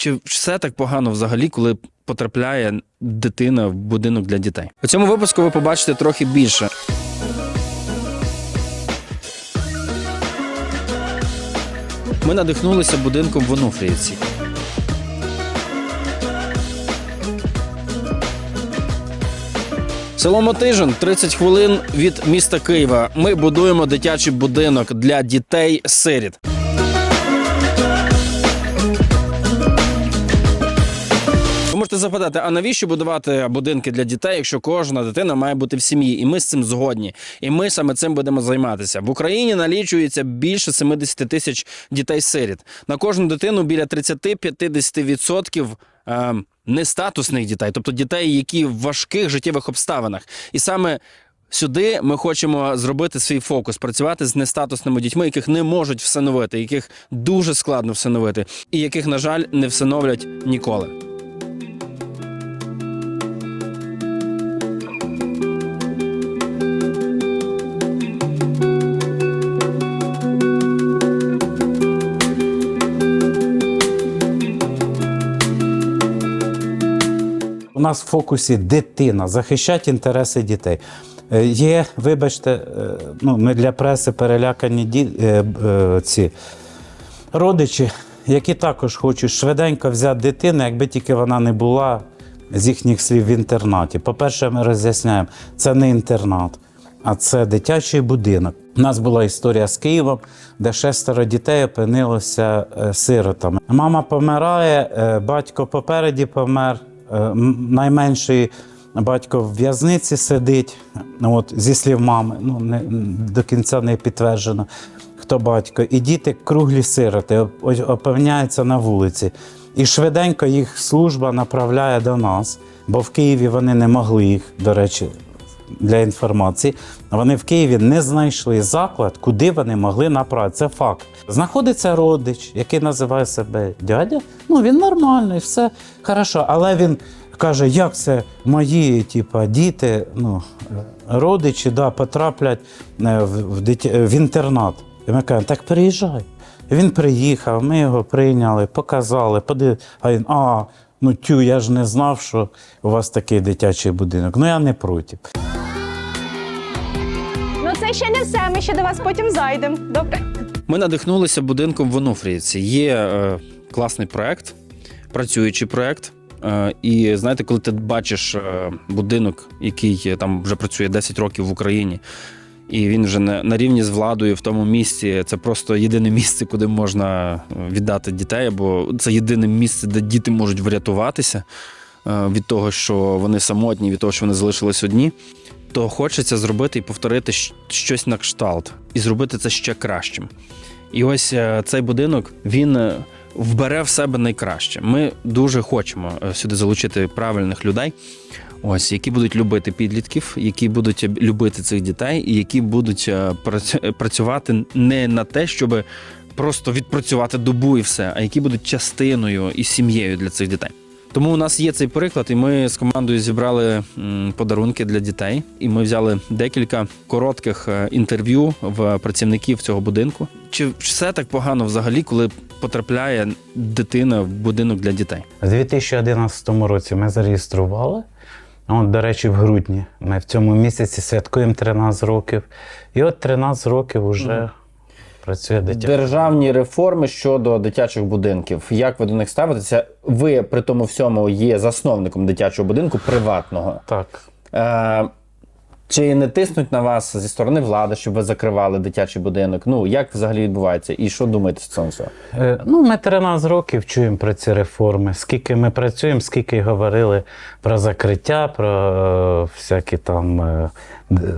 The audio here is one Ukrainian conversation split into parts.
Чи все так погано взагалі, коли потрапляє дитина в будинок для дітей? У цьому випуску ви побачите трохи більше. Ми надихнулися будинком в Онуфріївці. Село Мотижин, 30 хвилин від міста Києва. Ми будуємо дитячий будинок для дітей-сиріт. Можете запитати, а навіщо будувати будинки для дітей, якщо кожна дитина має бути в сім'ї? І ми з цим згодні. І ми саме цим будемо займатися. В Україні налічується більше 70 тисяч дітей-сиріт. На кожну дитину біля 30-50% е, нестатусних дітей, тобто дітей, які в важких життєвих обставинах. І саме Сюди ми хочемо зробити свій фокус, працювати з нестатусними дітьми, яких не можуть всиновити, яких дуже складно всиновити, і яких, на жаль, не всиновлять ніколи. Нас в фокусі дитина, захищати інтереси дітей. Е, Є, вибачте, е, ну, ми для преси перелякані ді, е, ці родичі, які також хочуть швиденько взяти дитину, якби тільки вона не була з їхніх слів в інтернаті. По-перше, ми роз'ясняємо, це не інтернат, а це дитячий будинок. У нас була історія з Києвом, де шестеро дітей опинилося сиротами. Мама помирає, батько попереді помер, найменший батько в в'язниці сидить. От, зі слів мами, ну не до кінця не підтверджено, хто батько. І діти круглі сироти оп- ось опиняються на вулиці. І швиденько їх служба направляє до нас, бо в Києві вони не могли їх, до речі, для інформації. Вони в Києві не знайшли заклад, куди вони могли направити. Це факт. Знаходиться родич, який називає себе дядя. Ну він нормальний, все хорошо. Але він каже, як це мої типа, діти, ну, е, родичі да, потраплять е, в, в, дитя- в інтернат. І ми кажемо, так приїжджай. І Він приїхав, ми його прийняли, показали, подив... а він, а, ну тю, я ж не знав, що у вас такий дитячий будинок. Ну я не проти. Ну це ще не все. Ми ще до вас потім зайдемо. Добре. Ми надихнулися будинком в Онуфріївці. Є е, класний проект, працюючий проект. Е, і знаєте, коли ти бачиш е, будинок, який е, там вже працює 10 років в Україні, і він вже на, рівні з владою в тому місці, це просто єдине місце, куди можна віддати дітей, бо це єдине місце, де діти можуть врятуватися від того, що вони самотні, від того, що вони залишились одні. То хочеться зробити і повторити щось на кшталт, і зробити це ще кращим. І ось цей будинок він вбере в себе найкраще. Ми дуже хочемо е, сюди залучити правильних людей, ось які будуть любити підлітків, які будуть любити цих дітей, і які будуть е, е, працювати не на те, щоб просто відпрацювати добу і все, а які будуть частиною і сім'єю для цих дітей. Тому у нас є цей приклад, і ми з командою зібрали подарунки для дітей. І ми взяли декілька коротких інтерв'ю в працівників цього будинку. Чи все так погано взагалі, коли потрапляє дитина в будинок для дітей? У 2011 році ми зареєстрували. От, до речі, в грудні. Ми в цьому місяці святкуємо 13 років. І от 13 років вже працює дитя. Державні реформи щодо дитячих будинків. Як ви до них ставитеся? Ви при тому всьому є засновником дитячого будинку приватного. Так. Е, чи не тиснуть на вас зі сторони влади, щоб ви закривали дитячий будинок? Ну як взагалі відбувається? І що думаєте з цього? Е, Ну, ми 13 років чуємо про ці реформи. Скільки ми працюємо, скільки говорили про закриття, про е, всякі там, е,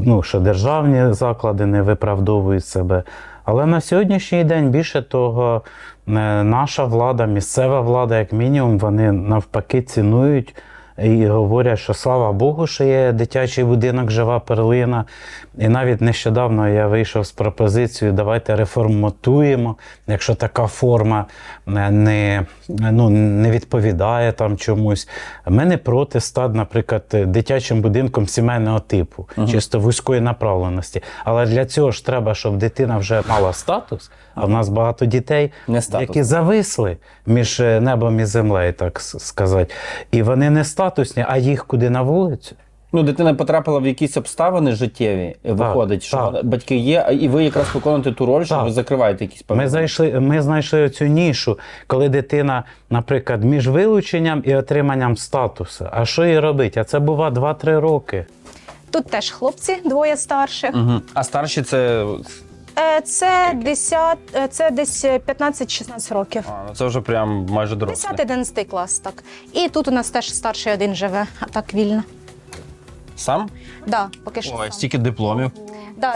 ну, що державні заклади не виправдовують себе. Але на сьогоднішній день більше того, е, наша влада, місцева влада, як мінімум, вони навпаки цінують. І говорять, що слава Богу, що є дитячий будинок, жива перлина. І навіть нещодавно я вийшов з пропозицією, давайте реформатуємо, якщо така форма е, не, ну, не відповідає там чомусь. Ми не проти стати, наприклад, дитячим будинком сімейного типу, чисто вузької направленості. Але для цього ж треба, щоб дитина вже мала статус, А в нас багато дітей, Не які зависли між е, небом і землею, так сказати. І вони не статусні, а їх куди на вулицю. Ну, дитина потрапила в якісь обставини життєві, і виходить, що так. батьки є, а- і ви якраз виконуєте ту роль, що Так. ви закриваєте якісь Ми певні. знайшли, ми знайшли цю нішу, коли дитина, наприклад, між вилученням і отриманням статусу. А що їй робити? А це бува 2-3 роки. Тут теж хлопці, двоє старших. Угу. А старші це. Е, Це 10, е, це десь 15-16 років. А, ну це вже прям майже дорослі. 10-11 клас, так. І тут у нас теж старший один живе, а так вільно. Сам? Да, поки що. Ой, сам. стільки дипломів.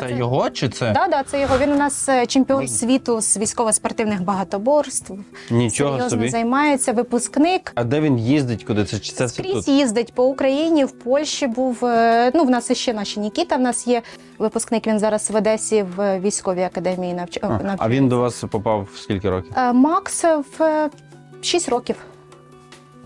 Да, Це його чи це? Да, да, це його. Він у нас е, чемпіон світу з військово-спортивних багатоборств. Нічого Серйозно собі. займається, випускник. А де він їздить, куди? Це, чи це все Скрізь тут? їздить по Україні, в Польщі був. е, Ну, в нас ще наші Нікіта. В нас є випускник. Він зараз в Одесі в військовій академії навч... А, навчається. а він до вас попав в скільки років? Е, Макс в 6 років.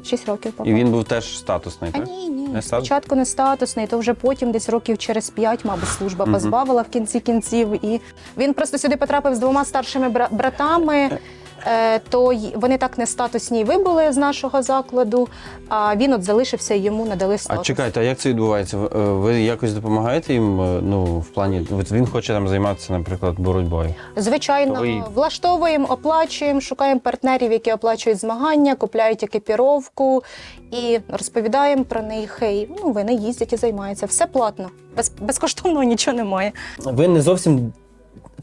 6 років попав. І він був теж статусний, А так? ні, ні. Не? Спочатку не статусний, то вже потім, десь років через п'ять, мабуть, служба позбавила в кінці кінців. І він просто сюди потрапив з двома старшими бра- братами. Е, То вони так не статусні вибули з нашого закладу, а він от залишився і йому надали А чекайте, а як це відбувається? Ви, е, Ви якось допомагаєте їм? е, Ну, в плані, він хоче там займатися, наприклад, боротьбою. Звичайно, ви- влаштовуємо, оплачуємо, шукаємо партнерів, які оплачують змагання, купляють екіпіровку і розповідаємо про них. І, ну, вони їздять і займаються. Все платно, без, безкоштовно нічого немає. Ви не зовсім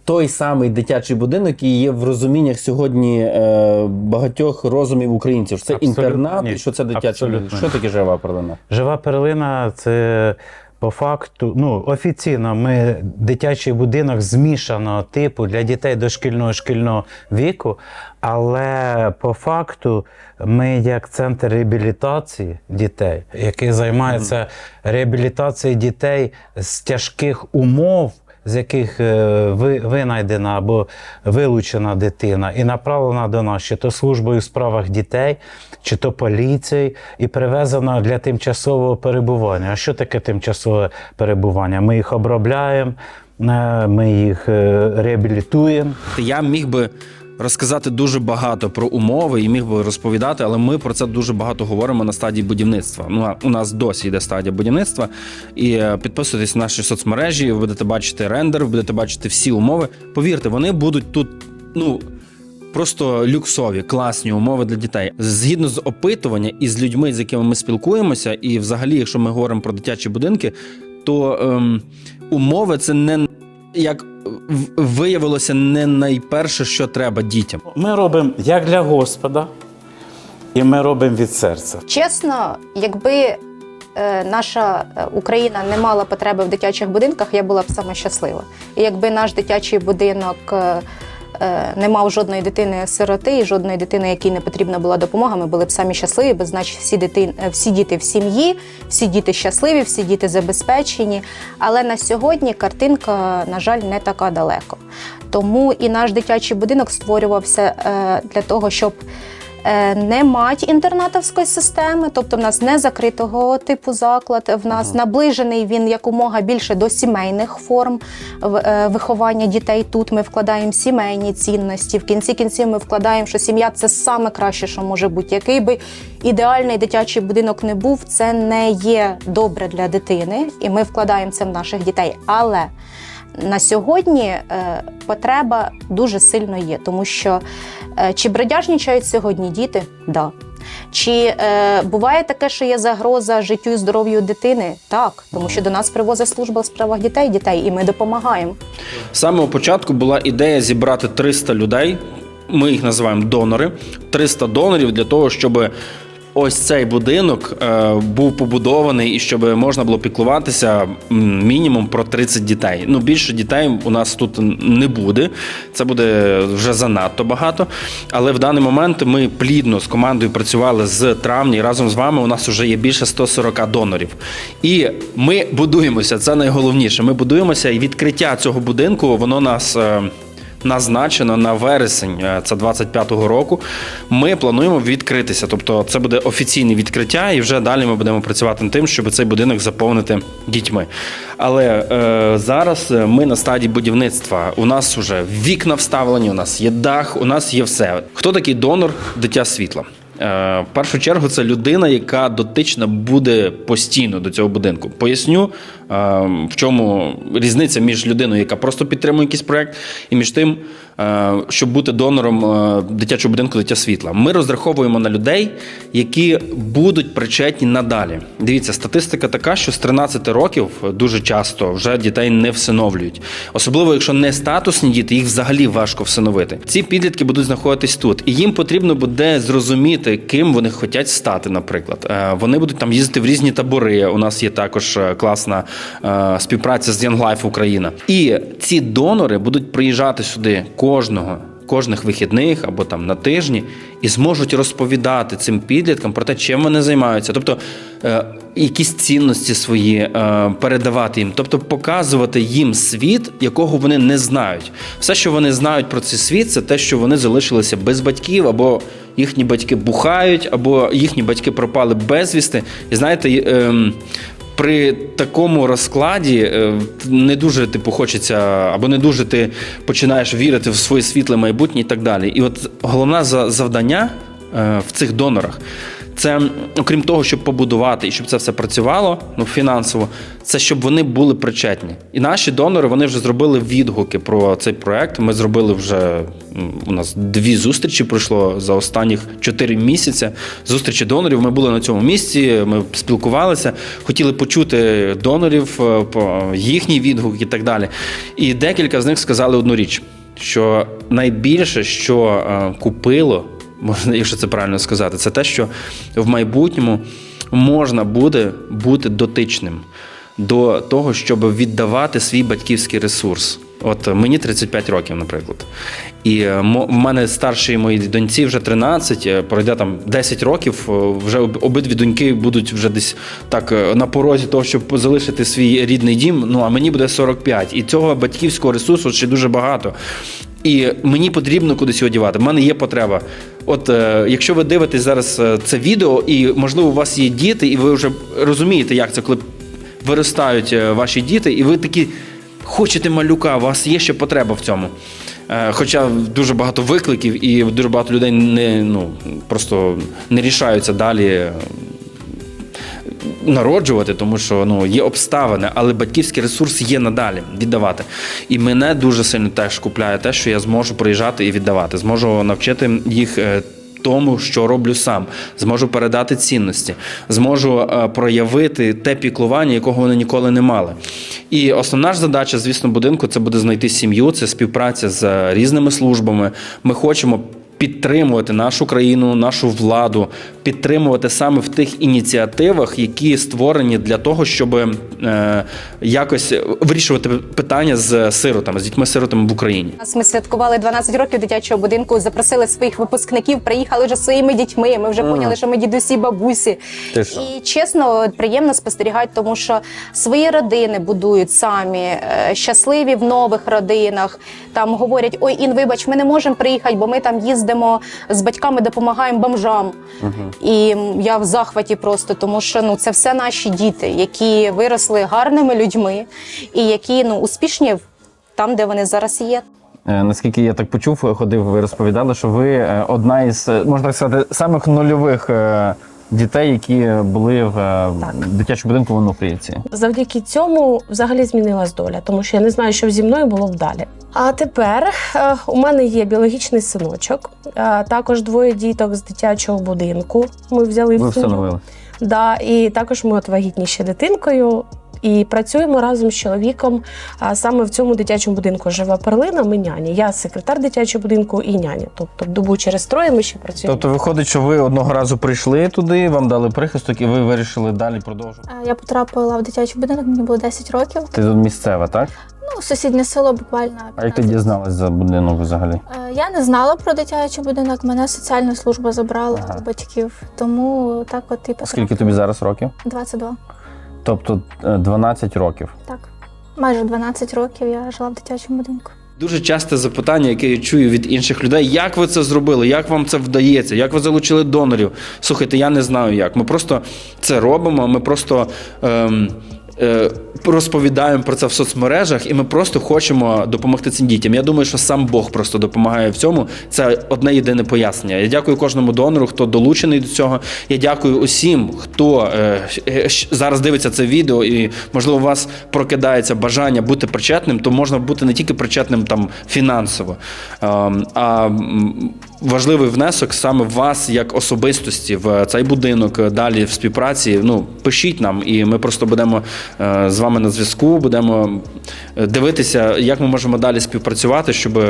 той самий дитячий будинок, який є в розуміннях сьогодні е, багатьох розумів українців. Що це Абсолютно інтернат ні. і що це дитячий Абсолютно будинок. Що таке жива перлина? Жива перлина це по факту, ну офіційно, ми дитячий будинок змішаного типу для дітей дошкільного шкільного віку, але по факту ми як центр реабілітації дітей, який займається реабілітацією дітей з тяжких умов. З яких е, ви, винайдена або вилучена дитина і направлена до нас, чи то службою у справах дітей, чи то поліцією, і привезена для тимчасового перебування. А що таке тимчасове перебування? Ми їх обробляємо, е, ми їх е, реабілітуємо. Я міг би розказати дуже багато про умови і міг би розповідати, але ми про це дуже багато говоримо на стадії будівництва. Ну а у нас досі йде стадія будівництва. І е, підписуйтесь на наші соцмережі, ви будете бачити рендер, будете бачити всі умови. Повірте, вони будуть тут, ну. Просто люксові, класні умови для дітей. Згідно з опитування і з людьми, з якими ми спілкуємося, і взагалі, якщо ми говоримо про дитячі будинки, то ем, умови це не як виявилося не найперше, що треба дітям. Ми робимо як для Господа, і ми робимо від серця. Чесно, якби е, наша е, Україна не мала потреби в дитячих будинках, я була б саме щаслива. І якби наш дитячий будинок е, е, не мав жодної дитини-сироти і жодної дитини, якій не потрібна була допомога, ми були б самі щасливі, бо значить всі, дитин, е, всі діти в сім'ї, всі діти щасливі, всі діти забезпечені. Але на сьогодні картинка, на жаль, не така далеко. Тому і наш дитячий будинок створювався е, для того, щоб е, не мати інтернатовської системи, тобто в нас не закритого типу заклад, в нас наближений він якомога більше до сімейних форм е, виховання дітей. Тут ми вкладаємо сімейні цінності. В кінці кінців ми вкладаємо, що сім'я це саме краще, що може бути. Який би ідеальний дитячий будинок не був, це не є добре для дитини, і ми вкладаємо це в наших дітей. Але на сьогодні е, потреба дуже сильно є, тому що е, чи бродяжнічають сьогодні діти? Да. Чи е, буває таке, що є загроза життю і здоров'ю дитини? Так, тому що до нас привозить служба в справах дітей, дітей, і ми допомагаємо. З самого початку була ідея зібрати 300 людей. Ми їх називаємо донори. 300 донорів для того, щоб ось цей будинок е, був побудований і щоб можна було піклуватися мінімум про 30 дітей. Ну більше дітей у нас тут не буде. Це буде вже занадто багато. Але в даний момент ми плідно з командою працювали з травня разом з вами. У нас вже є більше 140 донорів. І ми будуємося. Це найголовніше. Ми будуємося, і відкриття цього будинку воно нас. Назначено на вересень е, це 25-го року. Ми плануємо відкритися. Тобто, це буде офіційне відкриття, і вже далі ми будемо працювати над тим, щоб цей будинок заповнити дітьми. Але е, зараз е, ми на стадії будівництва. У нас вже вікна вставлені, у нас є дах, у нас є все. Хто такий донор дитя світла? Е, В першу чергу це людина, яка дотична буде постійно до цього будинку. Поясню, в чому різниця між людиною, яка просто підтримує якийсь проект, і між тим, щоб бути донором дитячого будинку дитя світла. Ми розраховуємо на людей, які будуть причетні надалі. Дивіться, статистика така, що з 13 років дуже часто вже дітей не всиновлюють. Особливо, якщо не статусні діти, їх взагалі важко всиновити. Ці підлітки будуть знаходитись тут, і їм потрібно буде зрозуміти, ким вони хочуть стати. Наприклад, Е, вони будуть там їздити в різні табори. У нас є також е, класна співпраця з Young Life Україна. І ці донори будуть приїжджати сюди кожного. Кожних вихідних або там на тижні і зможуть розповідати цим підліткам про те, чим вони займаються, тобто е, якісь цінності свої е, передавати їм, тобто показувати їм світ, якого вони не знають. Все, що вони знають про цей світ, це те, що вони залишилися без батьків, або їхні батьки бухають, або їхні батьки пропали безвісти. І знаєте, е, при такому розкладі е, не дуже типу хочеться, або не дуже ти починаєш вірити в своє світле майбутнє і так далі. І от головне за- завдання е, в цих донорах. Це окрім того, щоб побудувати і щоб це все працювало ну, фінансово, це щоб вони були причетні. І наші донори вони вже зробили відгуки про цей проект. Ми зробили вже у нас дві зустрічі пройшло за останніх чотири місяці. Зустрічі донорів. Ми були на цьому місці, ми спілкувалися, хотіли почути донорів, е, їхній відгук і так далі. І декілька з них сказали одну річ: що найбільше, що е, купило можна, якщо це правильно сказати, це те, що в майбутньому можна буде бути дотичним до того, щоб віддавати свій батьківський ресурс. От мені 35 років, наприклад. І е, в мене старшій моїй доньці вже 13, е, пройде там 10 років, е, вже обидві доньки будуть вже десь так на порозі того, щоб залишити свій рідний дім. Ну а мені буде 45. І цього батьківського ресурсу ще дуже багато. І мені потрібно кудись його дівати. В мене є потреба. От е, якщо ви дивитесь зараз е, це відео, і можливо у вас є діти, і ви вже розумієте, як це, коли виростають е, ваші діти, і ви такі хочете малюка, у вас є ще потреба в цьому. Е, Хоча дуже багато викликів, і дуже багато людей не ну просто не рішаються далі народжувати, тому що ну є обставини, але батьківський ресурс є надалі віддавати. І мене дуже сильно теж купляє те, що я зможу приїжджати і віддавати, зможу навчити їх. е, Тому, що роблю сам, зможу передати цінності, зможу е, проявити те піклування, якого вони ніколи не мали. І основна ж задача, звісно, будинку це буде знайти сім'ю, це співпраця з е, різними службами. Ми хочемо підтримувати нашу країну, нашу владу, підтримувати саме в тих ініціативах, які створені для того, щоб е, якось вирішувати питання з сиротами, з дітьми-сиротами в Україні. Нас ми святкували 12 років дитячого будинку, запросили своїх випускників, приїхали вже своїми дітьми. Ми вже поняли, що ми дідусі, бабусі. Ти що? І чесно, приємно спостерігати, тому що свої родини будують самі, е, щасливі в нових родинах. Там говорять: ой, Ін, вибач, ми не можемо приїхати, бо ми там їздимо з батьками, допомагаємо бомжам. І я в захваті просто, тому що ну це все наші діти, які виросли гарними людьми і які ну успішні там, де вони зараз є. Е, Наскільки я так почув, ходив, ви розповідали, що ви е, одна із, е, можна так сказати, самих нульових дітей, які були в так. дитячому будинку в Онуфріївці. Завдяки цьому взагалі змінилась доля, тому що я не знаю, що зі мною було б далі. А тепер е, у мене є біологічний синочок, е, також двоє діток з дитячого будинку. Ми взяли Ви в сім'ю. Да, і також ми от вагітні ще дитинкою. І працюємо разом з чоловіком. А саме в цьому дитячому будинку живе перлина. Ми няні. Я секретар дитячого будинку і няня. Тобто добу через троє ми ще працюємо. Тобто виходить, що ви одного разу прийшли туди, вам дали прихисток, і ви вирішили далі продовжувати. Е, Я потрапила в дитячий будинок, мені було 10 років. Ти тут місцева, так? Ну, сусіднє село буквально. А як ти дізналась за будинок взагалі? Е, Я не знала про дитячий будинок, мене соціальна служба забрала Ага. батьків, тому так от і Скільки тобі зараз років? 22. Тобто е, 12 років. Так. Майже 12 років я жила в дитячому будинку. Дуже часте запитання, яке я чую від інших людей: як ви це зробили? Як вам це вдається? Як ви залучили донорів? Слухайте, я не знаю як. Ми просто це робимо. Ми просто. Ем, е, Розповідаємо про це в соцмережах, і ми просто хочемо допомогти цим дітям. Я думаю, що сам Бог просто допомагає в цьому. Це одне єдине пояснення. Я дякую кожному донору, хто долучений до цього. Я дякую усім, хто е, е, зараз дивиться це відео, і можливо у вас прокидається бажання бути причетним, то можна бути не тільки причетним там фінансово, ем, а важливий внесок саме вас як особистості в цей будинок е, далі в співпраці. Ну пишіть нам, і ми просто будемо е, з вами на зв'язку, будемо е, дивитися, як ми можемо далі співпрацювати, щоб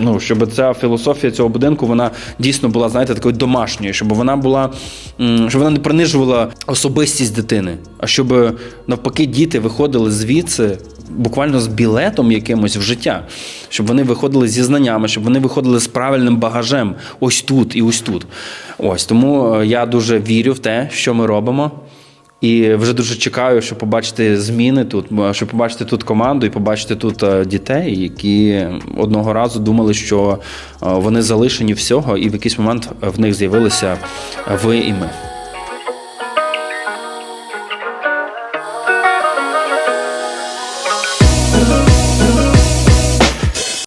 ну щоб ця філософія цього будинку вона дійсно була, знаєте, такою домашньою, щоб вона була щоб вона не принижувала особистість дитини, а щоб навпаки діти виходили звідси буквально з білетом якимось в життя, щоб вони виходили зі знаннями, щоб вони виходили з правильним багажем ось тут і ось тут. Ось тому е, я дуже вірю в те, що ми робимо. І вже дуже чекаю, щоб побачити зміни тут, щоб побачити тут команду і побачити тут е, дітей, які одного разу думали, що е, вони залишені всього, і в якийсь момент в них з'явилися ви і ми.